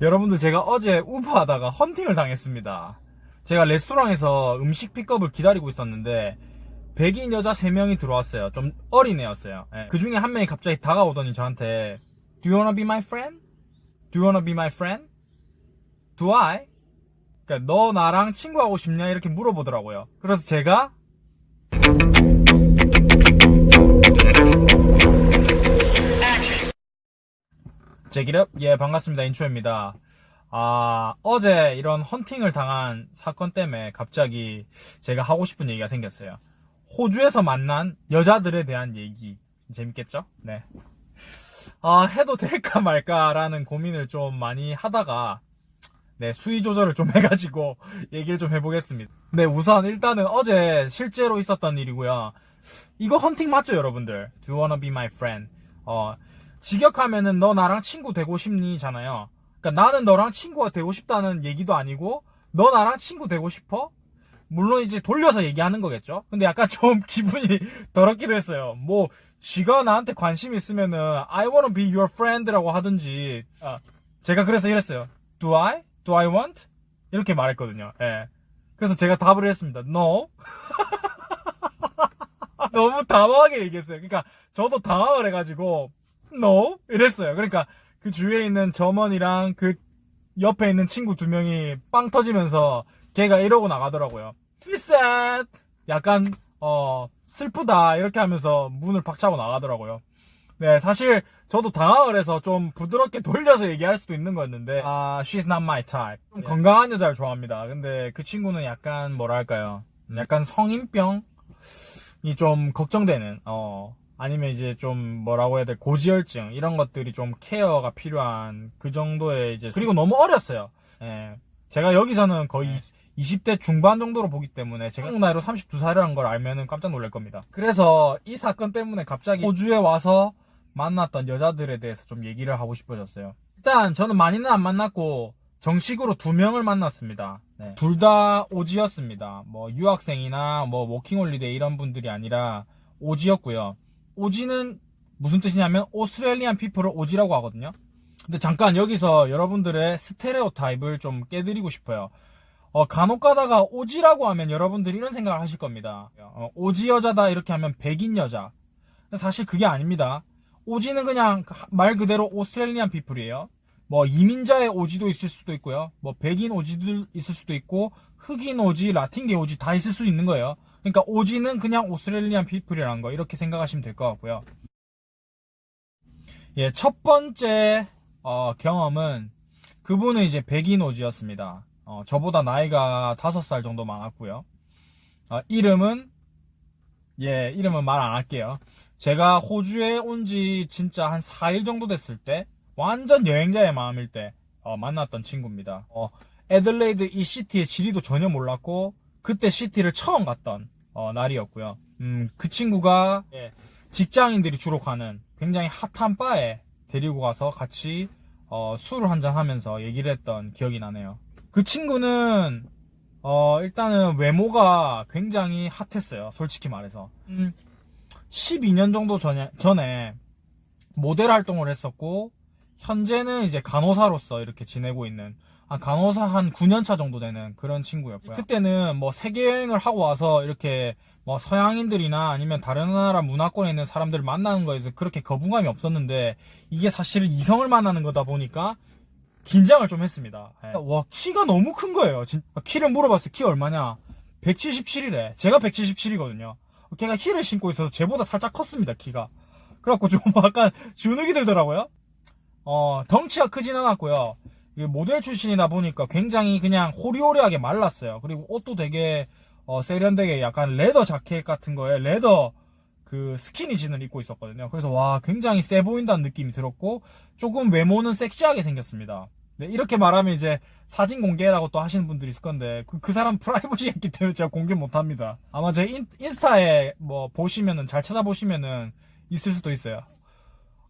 여러분들 제가 어제 우버하다가 헌팅을 당했습니다. 제가 레스토랑에서 음식 픽업을 기다리고 있었는데 백인 여자 3명이 들어왔어요. 좀 어린 애였어요. 그 중에 한 명이 갑자기 다가오더니 저한테 Do you wanna be my friend? Do you wanna be my friend? Do I? 그러니까 너 나랑 친구하고 싶냐 이렇게 물어보더라고요. 그래서 제가 제기럽 예 반갑습니다 인초입니다. 아 어제 이런 헌팅을 당한 사건 때문에 갑자기 제가 하고 싶은 얘기가 생겼어요. 호주에서 만난 여자들에 대한 얘기 재밌겠죠? 네. 아 해도 될까 말까라는 고민을 좀 많이 하다가 네 수위 조절을 좀 해가지고 얘기를 좀 해보겠습니다. 네 우선 일단은 어제 실제로 있었던 일이고요. 이거 헌팅 맞죠 여러분들? Do you wanna be my friend? 어 직역하면은 너 나랑 친구 되고 싶니?잖아요. 그러니까 나는 너랑 친구가 되고 싶다는 얘기도 아니고 너 나랑 친구 되고 싶어? 물론 이제 돌려서 얘기하는 거겠죠. 근데 약간 좀 기분이 더럽기도 했어요. 뭐 지가 나한테 관심 있으면은 I wanna be your friend라고 하든지 아, 제가 그래서 이랬어요. Do I? Do I want? 이렇게 말했거든요. 예. 그래서 제가 답을 했습니다. No. 너무 당황하게 얘기했어요. 그러니까 저도 당황을 해가지고 no 이랬어요. 그러니까 그 주위에 있는 점원이랑 그 옆에 있는 친구 두 명이 빵 터지면서 걔가 이러고 나가더라고요. Sad. 약간 어 슬프다 이렇게 하면서 문을 박차고 나가더라고요. 네, 사실 저도 당황을 해서 좀 부드럽게 돌려서 얘기할 수도 있는 거였는데 아, she's not my type. 좀 건강한 여자를 좋아합니다. 근데 그 친구는 약간 뭐랄까요? 약간 성인병 이 좀 걱정되는 어 아니면 이제 좀 뭐라고 해야 돼 고지혈증 이런 것들이 좀 케어가 필요한 그 정도의 이제 그리고 너무 어렸어요. 예. 제가 여기서는 거의 20대 중반 정도로 보기 때문에 제가 한국 나이로 32살이라는 걸 알면은 깜짝 놀랄 겁니다. 그래서 이 사건 때문에 갑자기 호주에 와서 만났던 여자들에 대해서 좀 얘기를 하고 싶어졌어요. 일단 저는 많이는 안 만났고 정식으로 두 명을 만났습니다. 둘다 오지였습니다. 뭐 유학생이나 뭐 워킹홀리데이 이런 분들이 아니라 오지였고요. 오지는 무슨 뜻이냐면 오스트레일리안 피플을 오지라고 하거든요. 근데 잠깐 여기서 여러분들의 스테레오 타입을 좀 깨드리고 싶어요. 어, 간혹 가다가 오지라고 하면 여러분들이 이런 생각을 하실 겁니다. 어, 오지 여자다 이렇게 하면 백인 여자. 사실 그게 아닙니다. 오지는 그냥 말 그대로 오스트레일리안 피플이에요. 뭐 이민자의 오지도 있을 수도 있고요. 뭐 백인 오지도 있을 수도 있고 흑인 오지, 라틴계 오지 다 있을 수 있는 거예요. 그러니까 오지는 그냥 오스트레일리안 피플이라는 거 이렇게 생각하시면 될 것 같고요. 예, 첫 번째 어, 경험은 그분은 이제 백인 오지였습니다. 어, 저보다 나이가 5살 정도 많았고요. 어, 이름은 예, 이름은 말 안 할게요. 제가 호주에 온 지 진짜 한 4일 정도 됐을 때 완전 여행자의 마음일 때 어, 만났던 친구입니다. 어, 애들레이드 이 시티의 지리도 전혀 몰랐고 그때 시티를 처음 갔던 어, 날이었고요. 음, 그 친구가 예, 직장인들이 주로 가는 굉장히 핫한 바에 데리고 가서 같이 어, 술을 한잔 하면서 얘기를 했던 기억이 나네요. 그 친구는 어, 일단은 외모가 굉장히 핫했어요. 솔직히 말해서. 음, 12년 정도 전에, 전에 모델 활동을 했었고 현재는 이제 간호사로서 이렇게 지내고 있는 아, 간호사 한 9년차 정도 되는 그런 친구였고요. 그때는 뭐 세계 여행을 하고 와서 이렇게 뭐 서양인들이나 아니면 다른 나라 문화권에 있는 사람들을 만나는 거에서 그렇게 거부감이 없었는데 이게 사실은 이성을 만나는 거다 보니까 긴장을 좀 했습니다. 예. 와 키가 너무 큰 거예요. 진- 키를 물어봤어요. 키 얼마냐? 177이래. 제가 177이거든요. 걔가 힐을 신고 있어서 제보다 살짝 컸습니다. 키가. 그래갖고 좀 약간 주눅이 들더라고요. 어 덩치가 크진 않았고요. 모델 출신이다 보니까 굉장히 그냥 호리호리하게 말랐어요. 그리고 옷도 되게 어, 세련되게 약간 레더 자켓 같은 거에 레더 그 스키니진을 입고 있었거든요. 그래서 와 굉장히 세 보인다는 느낌이 들었고 조금 외모는 섹시하게 생겼습니다. 네, 이렇게 말하면 이제 사진 공개라고 또 하시는 분들이 있을 건데 그, 그 사람 프라이버시가 있기 때문에 제가 공개 못합니다. 아마 제 인, 인스타에 뭐 보시면은 잘 찾아보시면은 있을 수도 있어요.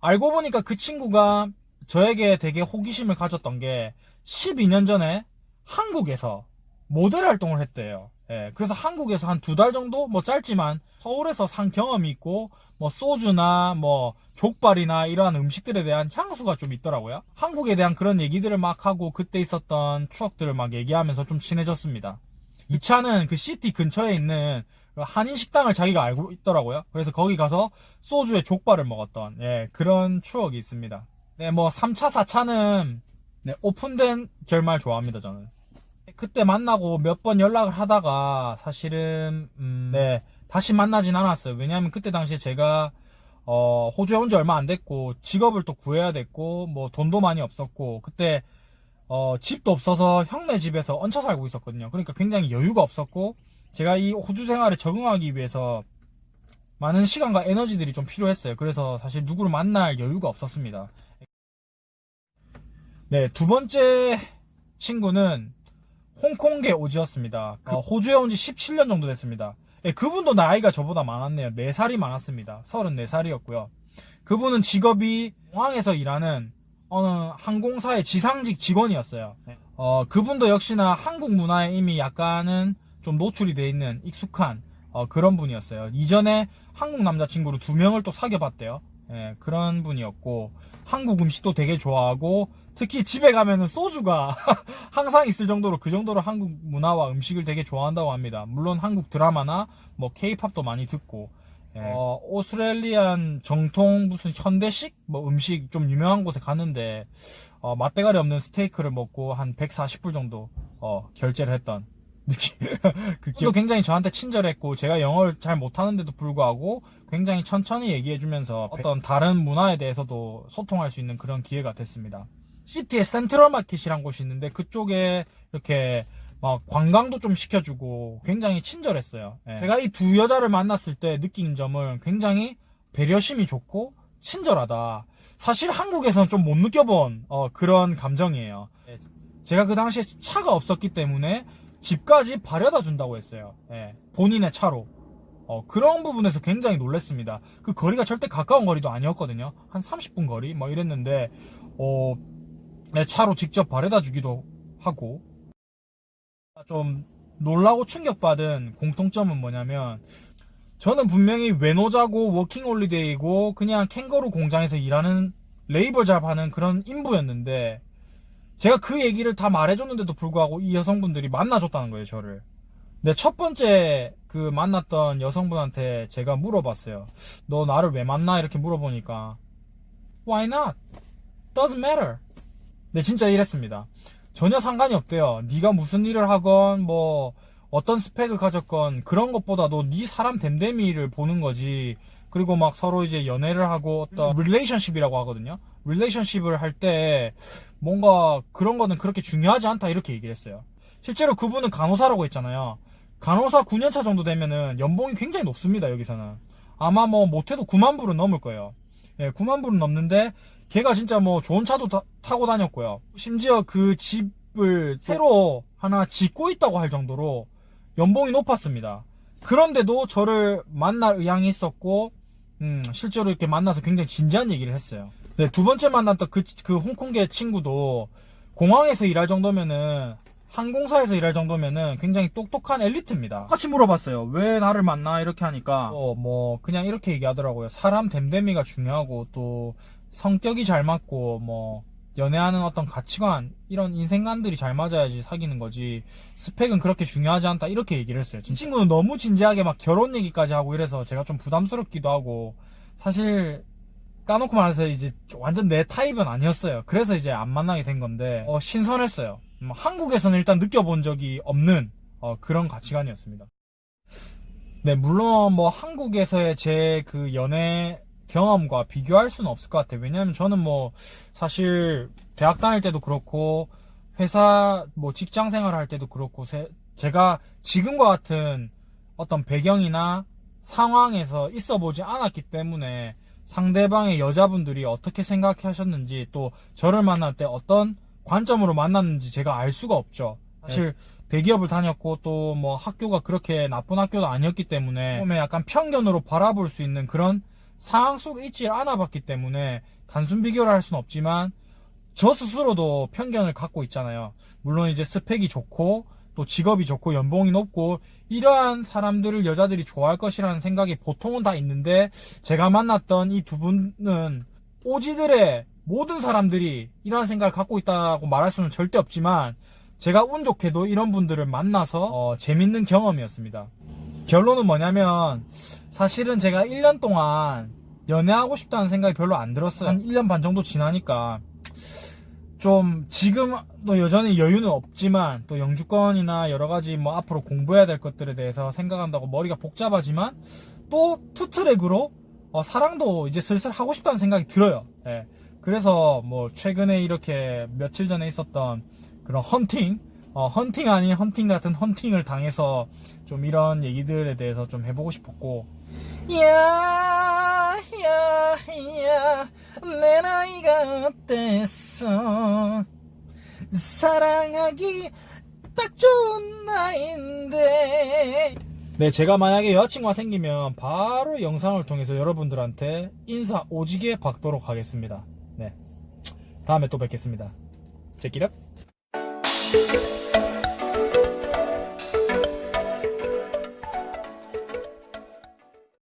알고 보니까 그 친구가 저에게 되게 호기심을 가졌던 게 12년 전에 한국에서 모델 활동을 했대요. 예, 그래서 한국에서 한 두 달 정도 뭐 짧지만 서울에서 산 경험이 있고 뭐 소주나 뭐 족발이나 이러한 음식들에 대한 향수가 좀 있더라고요. 한국에 대한 그런 얘기들을 막 하고 그때 있었던 추억들을 막 얘기하면서 좀 친해졌습니다. 이 차는 그 시티 근처에 있는 그 한인 식당을 자기가 알고 있더라고요. 그래서 거기 가서 소주에 족발을 먹었던 예, 그런 추억이 있습니다. 네, 뭐 3차, 4차는 네, 오픈된 결말 좋아합니다, 저는. 그때 만나고 몇 번 연락을 하다가 사실은 음, 네, 다시 만나진 않았어요. 왜냐하면 그때 당시에 제가 어, 호주에 온 지 얼마 안 됐고 직업을 또 구해야 됐고 뭐 돈도 많이 없었고 그때 어, 집도 없어서 형네 집에서 얹혀 살고 있었거든요. 그러니까 굉장히 여유가 없었고 제가 이 호주 생활에 적응하기 위해서 많은 시간과 에너지들이 좀 필요했어요. 그래서 사실 누구를 만날 여유가 없었습니다. 네, 두 번째 친구는 홍콩계 오지였습니다. 그 호주에 온 지 17년 정도 됐습니다. 예, 그분도 나이가 저보다 많았네요. 4살이 많았습니다. 34살이었고요. 그분은 직업이 공항에서 일하는 어느 항공사의 지상직 직원이었어요. 어, 그분도 역시나 한국 문화에 이미 약간은 좀 노출이 돼 있는 익숙한 어, 그런 분이었어요. 이전에 한국 남자친구로 두 명을 또 사귀어봤대요. 예, 그런 분이었고 한국 음식도 되게 좋아하고 특히 집에 가면은 소주가 항상 있을 정도로 그 정도로 한국 문화와 음식을 되게 좋아한다고 합니다. 물론 한국 드라마나 뭐 케이팝도 많이 듣고 예, 어, 오스트레일리안 정통 무슨 현대식 뭐 음식 좀 유명한 곳에 갔는데 어, 맛대가리 없는 스테이크를 먹고 한 140불 정도 어, 결제를 했던 느낌. 그 기억 굉장히 저한테 친절했고 제가 영어를 잘 못하는데도 불구하고 굉장히 천천히 얘기해주면서 어떤 다른 문화에 대해서도 소통할 수 있는 그런 기회가 됐습니다. 시티에 센트럴 마켓이란 곳이 있는데 그쪽에 이렇게 막 관광도 좀 시켜주고 굉장히 친절했어요. 예. 제가 이 두 여자를 만났을 때 느낀 점은 굉장히 배려심이 좋고 친절하다. 사실 한국에서는 좀 못 느껴본 어, 그런 감정이에요. 예. 제가 그 당시에 차가 없었기 때문에 집까지 바래다 준다고 했어요. 예. 본인의 차로. 어, 그런 부분에서 굉장히 놀랐습니다. 그 거리가 절대 가까운 거리도 아니었거든요. 한 30분 거리? 뭐 이랬는데, 어, 내 차로 직접 바래다 주기도 하고, 좀 놀라고 충격받은 공통점은 뭐냐면, 저는 분명히 외노자고 워킹홀리데이고 그냥 캥거루 공장에서 일하는 레이버 잡하는 그런 인부였는데, 제가 그 얘기를 다 말해줬는데도 불구하고 이 여성분들이 만나줬다는 거예요, 저를. 네, 첫 번째 그 만났던 여성분한테 제가 물어봤어요. 너 나를 왜 만나? 이렇게 물어보니까 Why not? Doesn't matter. 네, 진짜 이랬습니다. 전혀 상관이 없대요. 네가 무슨 일을 하건 뭐 어떤 스펙을 가졌건 그런 것보다도 네 사람 됨됨이를 보는 거지. 그리고 막 서로 이제 연애를 하고 어떤 릴레이션십이라고 하거든요. 릴레이션십을 할 때 뭔가 그런 거는 그렇게 중요하지 않다 이렇게 얘기를 했어요. 실제로 그분은 간호사라고 했잖아요. 간호사 9년차 정도 되면은 연봉이 굉장히 높습니다, 여기서는. 아마 뭐 못해도 9만 불은 넘을 거예요. 예, 9만 불은 넘는데 걔가 진짜 뭐 좋은 차도 타, 타고 다녔고요. 심지어 그 집을 새로 하나 짓고 있다고 할 정도로 연봉이 높았습니다. 그런데도 저를 만날 의향이 있었고 음, 실제로 이렇게 만나서 굉장히 진지한 얘기를 했어요. 네, 두 번째 만났던 그, 그 홍콩계 친구도 공항에서 일할 정도면은 항공사에서 일할 정도면은 굉장히 똑똑한 엘리트입니다. 똑같이 물어봤어요. 왜 나를 만나? 이렇게 하니까 어, 뭐 그냥 이렇게 얘기하더라고요. 사람 됨됨이가 중요하고 또 성격이 잘 맞고 뭐 연애하는 어떤 가치관 이런 인생관들이 잘 맞아야지 사귀는 거지 스펙은 그렇게 중요하지 않다 이렇게 얘기를 했어요. 이 친구는 너무 진지하게 막 결혼 얘기까지 하고 이래서 제가 좀 부담스럽기도 하고 사실 까놓고 말해서 이제 완전 내 타입은 아니었어요. 그래서 이제 안 만나게 된 건데 어, 신선했어요. 음, 한국에서는 일단 느껴본 적이 없는 어, 그런 가치관이었습니다. 네, 물론 뭐 한국에서의 제 그 연애 경험과 비교할 수는 없을 것 같아요. 왜냐하면 저는 뭐 사실 대학 다닐 때도 그렇고 회사 뭐 직장 생활할 때도 그렇고 세- 제가 지금과 같은 어떤 배경이나 상황에서 있어 보지 않았기 때문에 상대방의 여자분들이 어떻게 생각하셨는지 또 저를 만날 때 어떤 관점으로 만났는지 제가 알 수가 없죠. 사실 대기업을 다녔고 또 뭐 학교가 그렇게 나쁜 학교도 아니었기 때문에 처음에 약간 편견으로 바라볼 수 있는 그런 상황 속에 있지 않아봤기 때문에 단순 비교를 할 수는 없지만 저 스스로도 편견을 갖고 있잖아요. 물론 이제 스펙이 좋고 또 직업이 좋고 연봉이 높고 이러한 사람들을 여자들이 좋아할 것이라는 생각이 보통은 다 있는데 제가 만났던 이 두 분은 오지들의 모든 사람들이 이러한 생각을 갖고 있다고 말할 수는 절대 없지만 제가 운 좋게도 이런 분들을 만나서 어, 재밌는 경험이었습니다. 결론은 뭐냐면 사실은 제가 1년 동안 연애하고 싶다는 생각이 별로 안 들었어요. 한 1년 반 정도 지나니까 좀 지금도 여전히 여유는 없지만 또 영주권이나 여러 가지 뭐 앞으로 공부해야 될 것들에 대해서 생각한다고 머리가 복잡하지만 또 투트랙으로 어, 사랑도 이제 슬슬 하고 싶다는 생각이 들어요. 예. 그래서 뭐 최근에 이렇게 며칠 전에 있었던 그런 헌팅, 어, 헌팅 아닌 헌팅 같은 헌팅을 당해서 좀 이런 얘기들에 대해서 좀 해보고 싶었고 야, 야, 야, 내 나이가 어땠어? 사랑하기 딱 좋은 나이인데. 네, 제가 만약에 여자친구가 생기면 바로 영상을 통해서 여러분들한테 인사 오지게 받도록 하겠습니다. 네. 다음에 또 뵙겠습니다. 제끼력.